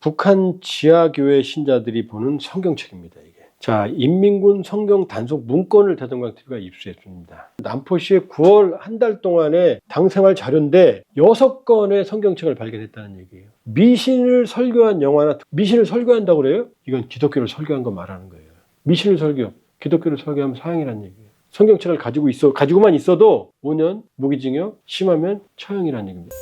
북한 지하교회 신자들이 보는 성경책입니다. 이게. 자, 인민군 성경 단속 문건을 대동강 TV가 입수했습니다. 남포시의 9월 한 달 동안의 당생활 자료인데 여섯 건의 성경책을 발견했다는 얘기예요. 미신을 설교한 영화나 미신을 설교한다고 그래요? 이건 기독교를 설교한 거 말하는 거예요. 미신을 설교, 기독교를 설교하면 사형이라는 얘기예요. 성경책을 가지고 있어 가지고만 있어도 5년 무기징역, 심하면 처형이라는 얘기입니다.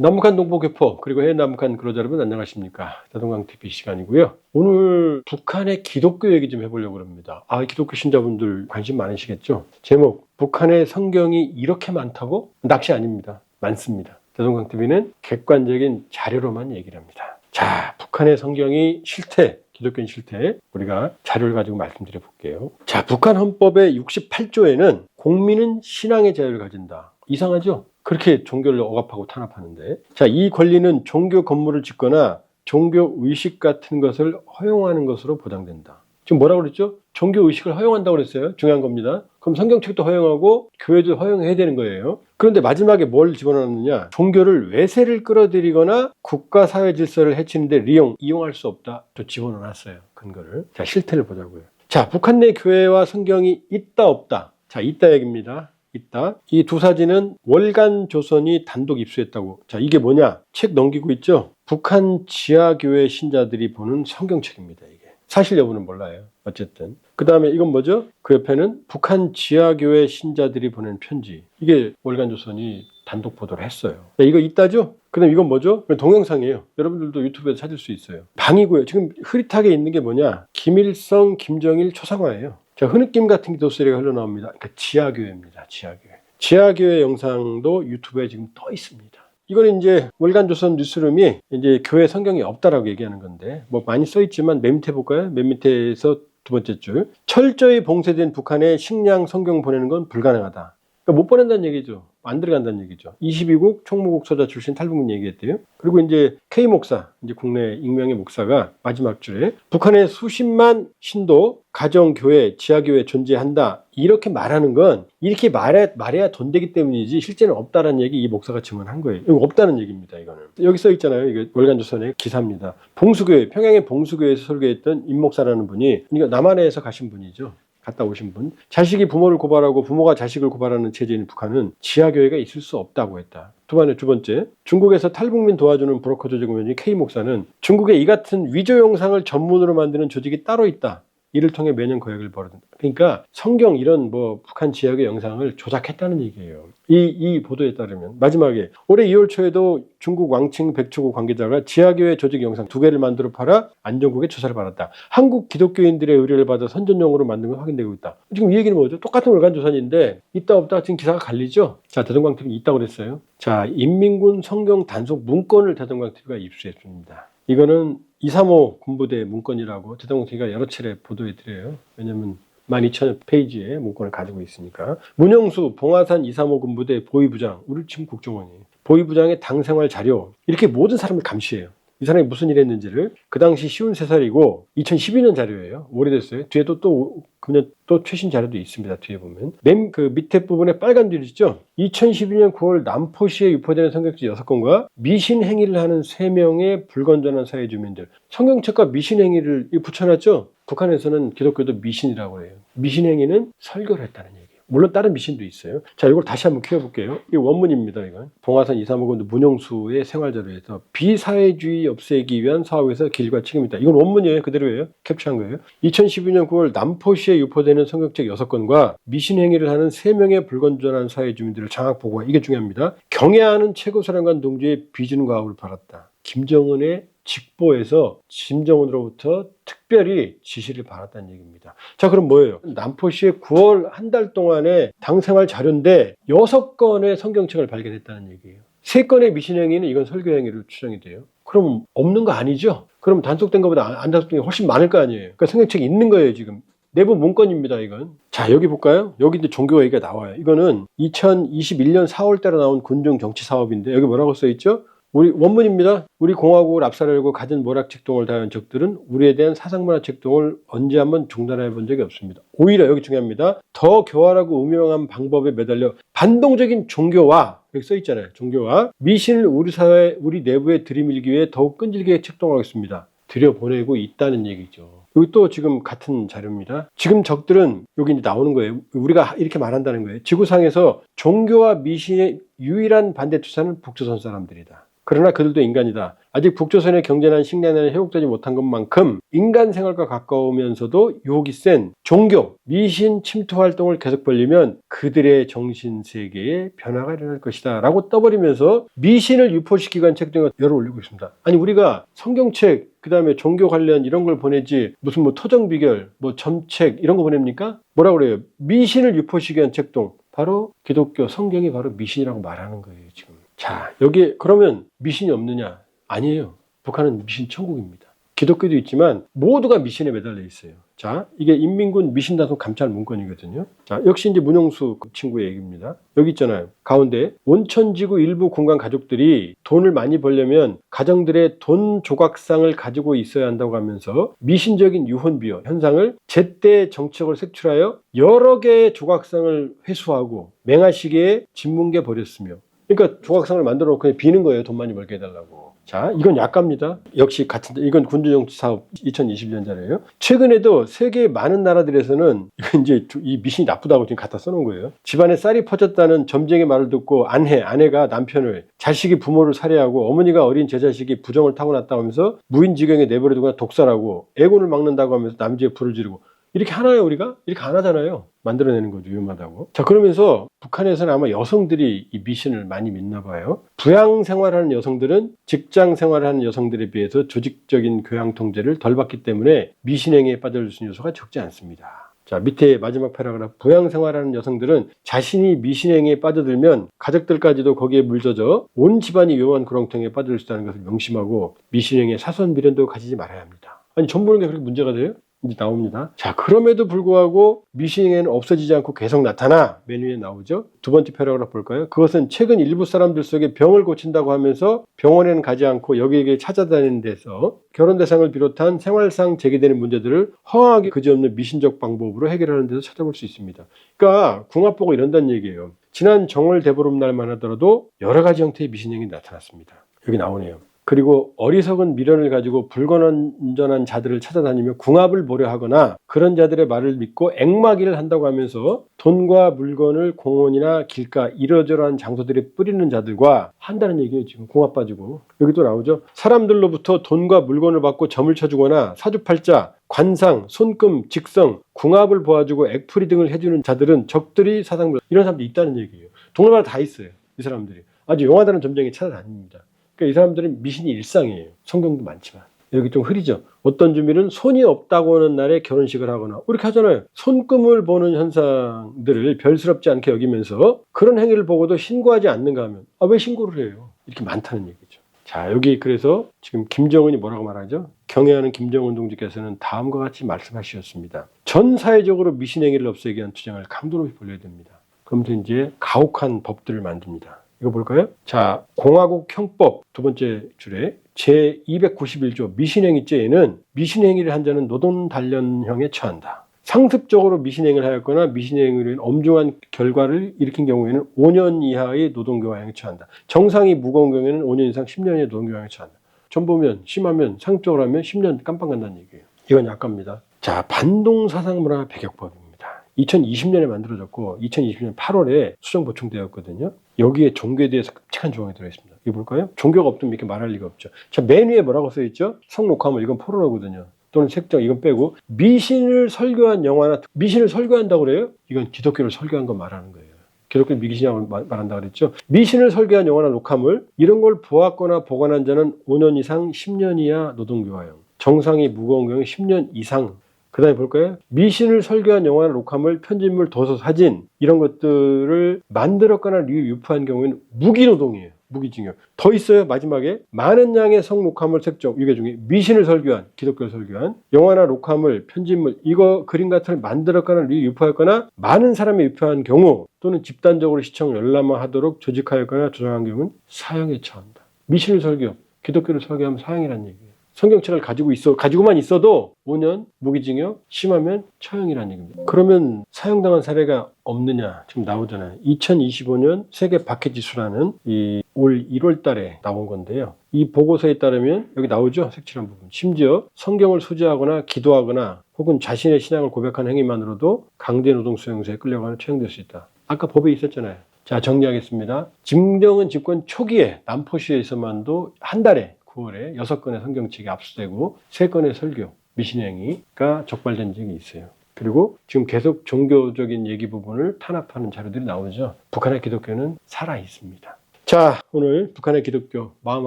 남북한 동포교포 그리고 해외 남북한 그러자 여러분 안녕하십니까? 대동강 TV 시간이고요. 오늘 북한의 기독교 얘기 좀 해보려고 합니다. 아 기독교 신자분들 관심 많으시겠죠? 제목 북한의 성경이 이렇게 많다고? 낚시 아닙니다. 많습니다. 대동강 TV는 객관적인 자료로만 얘기를 합니다. 자 북한의 성경이 실태 기독교인 실태 우리가 자료를 가지고 말씀드려 볼게요. 자 북한 헌법의 68조에는 국민은 신앙의 자유를 가진다. 이상하죠 그렇게 종교를 억압하고 탄압하는데 자 이 권리는 종교 건물을 짓거나 종교 의식 같은 것을 허용하는 것으로 보장된다. 지금 뭐라고 그랬죠? 종교 의식을 허용한다고 그랬어요. 중요한 겁니다. 그럼 성경책도 허용하고 교회도 허용해야 되는 거예요. 그런데 마지막에 뭘 집어넣느냐? 종교를 외세를 끌어들이거나 국가 사회 질서를 해치는데 리용 이용할 수 없다. 또 집어넣어놨어요. 근거를. 자 실태를 보자고요. 자 북한 내 교회와 성경이 있다 없다. 자 있다 얘기입니다. 있다. 이 두 사진은 월간 조선이 단독 입수했다고. 자, 이게 뭐냐? 책 넘기고 있죠? 북한 지하교회 신자들이 보는 성경책입니다, 이게. 사실 여부는 몰라요. 어쨌든. 그 다음에 이건 뭐죠? 그 옆에는 북한 지하교회 신자들이 보낸 편지. 이게 월간 조선이 단독 보도를 했어요. 자, 이거 있다죠? 그 다음 이건 뭐죠? 동영상이에요. 여러분들도 유튜브에서 찾을 수 있어요. 방이고요. 지금 흐릿하게 있는 게 뭐냐? 김일성, 김정일 초상화예요. 자, 흐느낌 같은 기도 소리가 흘러나옵니다. 그러니까 지하교회입니다. 지하교회. 지하교회 영상도 유튜브에 지금 떠 있습니다. 이거는 이제 월간조선 뉴스룸이 이제 교회 성경이 없다라고 얘기하는 건데 뭐 많이 써 있지만 맨 밑에 볼까요? 맨 밑에서 두 번째 줄 철저히 봉쇄된 북한에 식량 성경 보내는 건 불가능하다. 그러니까 못 보낸다는 얘기죠. 안 들어간다는 얘기죠. 22국 총무국 소자 출신 탈북민 얘기했대요. 그리고 이제 K 목사, 이제 국내 익명의 목사가 마지막 줄에 북한의 수십만 신도, 가정, 교회, 지하교회 존재한다. 이렇게 말하는 건 이렇게 말해, 말해야 돈 되기 때문이지 실제는 없다라는 얘기 이 목사가 증언한 거예요. 이거 없다는 얘기입니다. 이거는. 여기 써 있잖아요. 이게 월간조선의 기사입니다. 봉수교회, 평양의 봉수교회에서 설교했던 임 목사라는 분이 이거 남한에서 가신 분이죠. 갔다 오신 분. 자식이 부모를 고발하고 부모가 자식을 고발하는 체제인 북한은 지하교회가 있을 수 없다고 했다. 두 번째, 두 번째. 중국에서 탈북민 도와주는 브로커 조직 운영진 K 목사는 중국에 이 같은 위조 영상을 전문으로 만드는 조직이 따로 있다. 이를 통해 매년 거액을 벌어든다. 그러니까 성경 이런 뭐 북한 지역의 영상을 조작했다는 얘기예요. 이, 이 보도에 따르면 마지막에 올해 2월 초에도 중국 왕칭 백초구 관계자가 지하교회 조직 영상 두 개를 만들어 팔아 안전국에 조사를 받았다. 한국 기독교인들의 의뢰를 받아 선전용으로 만든 건 확인되고 있다. 지금 이 얘기는 뭐죠? 똑같은 월간 조선인데 있다 없다 지금 기사가 갈리죠? 자 대동강 TV 있다고 그랬어요. 자 인민군 성경 단속 문건을 대동강 TV가 입수했습니다. 이거는 235 군부대 문건이라고 대동TV가 여러 차례 보도해 드려요. 왜냐면 12,000페이지의 문건을 가지고 있으니까. 문영수 봉화산 235 군부대 보위부장, 우리 지금 국정원이에요. 보위부장의 당생활 자료, 이렇게 모든 사람을 감시해요. 이 사람이 무슨 일 했는지를 그 당시 쉬운 세살이고 2012년 자료예요. 오래됐어요. 뒤에도 또 그냥 또 최신 자료도 있습니다. 뒤에 보면 맨 그 밑에 부분에 빨간 줄 있죠. 2012년 9월 남포시에 유포되는 성경책 6건과 미신 행위를 하는 3명의 불건전한 사회 주민들. 성경책과 미신 행위를 붙여놨죠. 북한에서는 기독교도 미신이라고 해요. 미신 행위는 설교를 했다는 얘기예요. 물론 다른 미신도 있어요. 자, 이걸 다시 한번 키워볼게요. 이 원문입니다, 이건. 봉화산 235군 문용수의 생활자료에서 비사회주의 없애기 위한 사업에서 길과 책임이다. 이건 원문이에요. 그대로예요. 캡처한 거예요. 2012년 9월 남포시에 유포되는 성격책 6건과 미신 행위를 하는 3명의 불건전한 사회 주민들을 장악 보고하 이게 중요합니다. 경애하는 최고사령관 동지의 비준 과업을 받았다. 김정은의 직보에서 김정은으로부터 특별히 지시를 받았다는 얘기입니다. 자, 그럼 뭐예요? 남포시의 9월 한 달 동안의 당생활 자료인데 여섯 건의 성경책을 발견했다는 얘기예요. 세 건의 미신행위는 이건 설교행위로 추정이 돼요. 그럼 없는 거 아니죠? 그럼 단속된 것보다 안- 안 단속된 게 훨씬 많을 거 아니에요. 그러니까 성경책이 있는 거예요, 지금. 내부 문건입니다, 이건. 자, 여기 볼까요? 여기 이제 종교 얘기가 나와요. 이거는 2021년 4월 달에 나온 군중 정치 사업인데, 여기 뭐라고 써 있죠? 우리 원문입니다. 우리 공화국을 압살하려고 가진 모락 책동을 다한 적들은 우리에 대한 사상문화 책동을 언제 한번 중단해 본 적이 없습니다. 오히려 여기 중요합니다. 더 교활하고 음흉한 방법에 매달려 반동적인 종교와 여기 써 있잖아요. 종교와 미신을 우리 사회, 우리 내부에 들이밀기 위해 더욱 끈질기게 책동하겠습니다. 들여보내고 있다는 얘기죠. 여기 또 지금 같은 자료입니다. 지금 적들은 여기 이제 나오는 거예요. 우리가 이렇게 말한다는 거예요. 지구상에서 종교와 미신의 유일한 반대 투사는 북조선 사람들이다. 그러나 그들도 인간이다. 아직 북조선의 경제난 식량난이 회복되지 못한 것만큼 인간 생활과 가까우면서도 유혹이 센 종교, 미신 침투 활동을 계속 벌리면 그들의 정신 세계에 변화가 일어날 것이다. 라고 떠버리면서 미신을 유포시키기 위한 책 등을 열어 올리고 있습니다. 아니, 우리가 성경책, 그 다음에 종교 관련 이런 걸 보내지 무슨 뭐 토정 비결, 뭐 점책 이런 거 보냅니까? 뭐라 그래요? 미신을 유포시키기 위한 책동. 바로 기독교 성경이 바로 미신이라고 말하는 거예요, 지금. 자, 여기 그러면 미신이 없느냐? 아니에요. 북한은 미신 천국입니다. 기독교도 있지만 모두가 미신에 매달려 있어요. 자, 이게 인민군 미신단속 감찰 문건이거든요. 자, 역시 이제 문용수 그 친구의 얘기입니다. 여기 있잖아요. 가운데 온천지구 일부 공간 가족들이 돈을 많이 벌려면 가정들의 돈 조각상을 가지고 있어야 한다고 하면서 미신적인 유혼비어 현상을 제때 정책을 색출하여 여러 개의 조각상을 회수하고 맹아시계에 진뭉개 버렸으며 그러니까 조각상을 만들어 놓고 그냥 비는 거예요. 돈 많이 벌게 해달라고. 자, 이건 약갑니다. 역시 같은, 이건 군주정치 사업 2020년 자료예요. 최근에도 세계 많은 나라들에서는 이제 이 미신이 나쁘다고 지금 갖다 써놓은 거예요. 집안에 쌀이 퍼졌다는 점쟁의 말을 듣고 아내, 아내가 남편을, 자식이 부모를 살해하고 어머니가 어린 제 자식이 부정을 타고났다고 하면서 무인지경에 내버려두거나 독살하고 애군을 막는다고 하면서 남지에 불을 지르고 이렇게 하나요, 우리가? 이렇게 안 하잖아요. 만들어내는 거죠, 위험하다고. 자, 그러면서 북한에서는 아마 여성들이 이 미신을 많이 믿나 봐요. 부양 생활하는 여성들은 직장 생활하는 여성들에 비해서 조직적인 교양 통제를 덜 받기 때문에 미신행위에 빠져들 수 있는 요소가 적지 않습니다. 자, 밑에 마지막 패러그래프. 부양 생활하는 여성들은 자신이 미신행위에 빠져들면 가족들까지도 거기에 물젖어 온 집안이 위험한 구렁텅이에 빠져들 수 있다는 것을 명심하고 미신행위에 사선 미련도 가지지 말아야 합니다. 아니, 전 보는 게 그렇게 문제가 돼요? 이제 나옵니다. 자, 그럼에도 불구하고 미신행위는 없어지지 않고 계속 나타나 맨 위에 나오죠. 두 번째 패러그래프 볼까요? 그것은 최근 일부 사람들 속에 병을 고친다고 하면서 병원에는 가지 않고 여기에게 찾아다니는 데서 결혼 대상을 비롯한 생활상 제기되는 문제들을 허황하게 그지없는 미신적 방법으로 해결하는 데서 찾아볼 수 있습니다. 그러니까 궁합 보고 이런다는 얘기예요. 지난 정월 대보름 날만 하더라도 여러 가지 형태의 미신행위 나타났습니다. 여기 나오네요. 그리고 어리석은 미련을 가지고 불건전한 자들을 찾아다니며 궁합을 보려 하거나 그런 자들의 말을 믿고 앵마기를 한다고 하면서 돈과 물건을 공원이나 길가 이러저러한 장소들에 뿌리는 자들과 한다는 얘기예요. 지금 궁합 빠지고. 여기 또 나오죠. 사람들로부터 돈과 물건을 받고 점을 쳐주거나 사주팔자, 관상, 손금, 직성, 궁합을 보아주고 액풀이 등을 해주는 자들은 적들이 사상물 이런 사람들이 있다는 얘기예요. 동네마다 다 있어요. 이 사람들이. 아주 용하다는 점쟁이 찾아다닙니다. 그러니까 이 사람들은 미신이 일상이에요. 성경도 많지만. 여기 좀 흐리죠. 어떤 주민은 손이 없다고 하는 날에 결혼식을 하거나 이렇게 하잖아요. 손금을 보는 현상들을 별스럽지 않게 여기면서 그런 행위를 보고도 신고하지 않는가 하면 아 왜 신고를 해요? 이렇게 많다는 얘기죠. 자 여기 그래서 지금 김정은이 뭐라고 말하죠? 경애하는 김정은 동지께서는 다음과 같이 말씀하셨습니다. 전 사회적으로 미신 행위를 없애기 위한 투쟁을 강도 높이 벌려야 됩니다. 그러면서 이제 가혹한 법들을 만듭니다. 이거 볼까요? 자, 공화국 형법 두 번째 줄에 제 291조 미신행위죄에는 미신행위를 한 자는 노동 단련형에 처한다. 상습적으로 미신행위를 하였거나 미신행위로 인한 엄중한 결과를 일으킨 경우에는 5년 이하의 노동교화형에 처한다. 정상이 무거운 경우에는 5년 이상 10년의 노동교화형에 처한다. 전 보면 심하면 상습적으로 하면 10년 깜빵 간다는 얘기예요. 이건 약갑니다. 자, 반동사상문화 배격법입니다. 2020년에 만들어졌고 2020년 8월에 수정 보충되었거든요. 여기에 종교에 대해서 끔찍한 조항이 들어있습니다. 이거 볼까요? 종교가 없으면 이렇게 말할 리가 없죠. 자, 맨 위에 뭐라고 써있죠? 성록하면 이건 포로로거든요. 또는 책정 이건 빼고 미신을 설교한 영화나 미신을 설교한다고 그래요? 이건 기독교를 설교한 거 말하는 거예요. 기독교 미신이라고 말한다 그랬죠. 미신을 설교한 영화나 녹화물 이런 걸 보았거나 보관한 자는 5년 이상 10년 이하 노동교화형. 정상이 무거운 경우 10년 이상 그 다음에 볼까요? 미신을 설교한 영화나 녹화물, 편집물, 도서, 사진 이런 것들을 만들었거나 유포한 경우에는 무기노동이에요. 무기징역. 더 있어요. 마지막에 많은 양의 성록화물 색종 이게 중에 미신을 설교한 기독교를 설교한 영화나 녹화물, 편집물 이거 그림 같은 걸 만들었거나 유포했거나 많은 사람이 유포한 경우 또는 집단적으로 시청 열람하도록 조직하였거나 조장한 경우는 사형에 처한다. 미신을 설교, 기독교를 설교하면 사형이라는 얘기예요. 성경책을 가지고 있어 가지고만 있어도 5년 무기징역 심하면 처형이라는 얘기입니다. 그러면 사형당한 사례가 없느냐 지금 나오잖아요. 2025년 세계 박해 지수라는 이 올 1월 달에 나온 건데요. 이 보고서에 따르면 여기 나오죠. 색칠한 부분. 심지어 성경을 소지하거나 기도하거나 혹은 자신의 신앙을 고백한 행위만으로도 강제 노동 수용소에 끌려가는 처형될 수 있다. 아까 법에 있었잖아요. 자, 정리하겠습니다. 김정은 집권 초기에 남포시에서만도 한 달에 9월에 6건의 성경책이 압수되고 3건의 설교, 미신행위가 적발된 적이 있어요. 그리고 지금 계속 종교적인 얘기 부분을 탄압하는 자료들이 나오죠. 북한의 기독교는 살아 있습니다. 자, 오늘 북한의 기독교 마음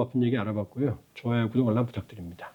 아픈 얘기 알아봤고요. 좋아요, 구독, 알람 부탁드립니다.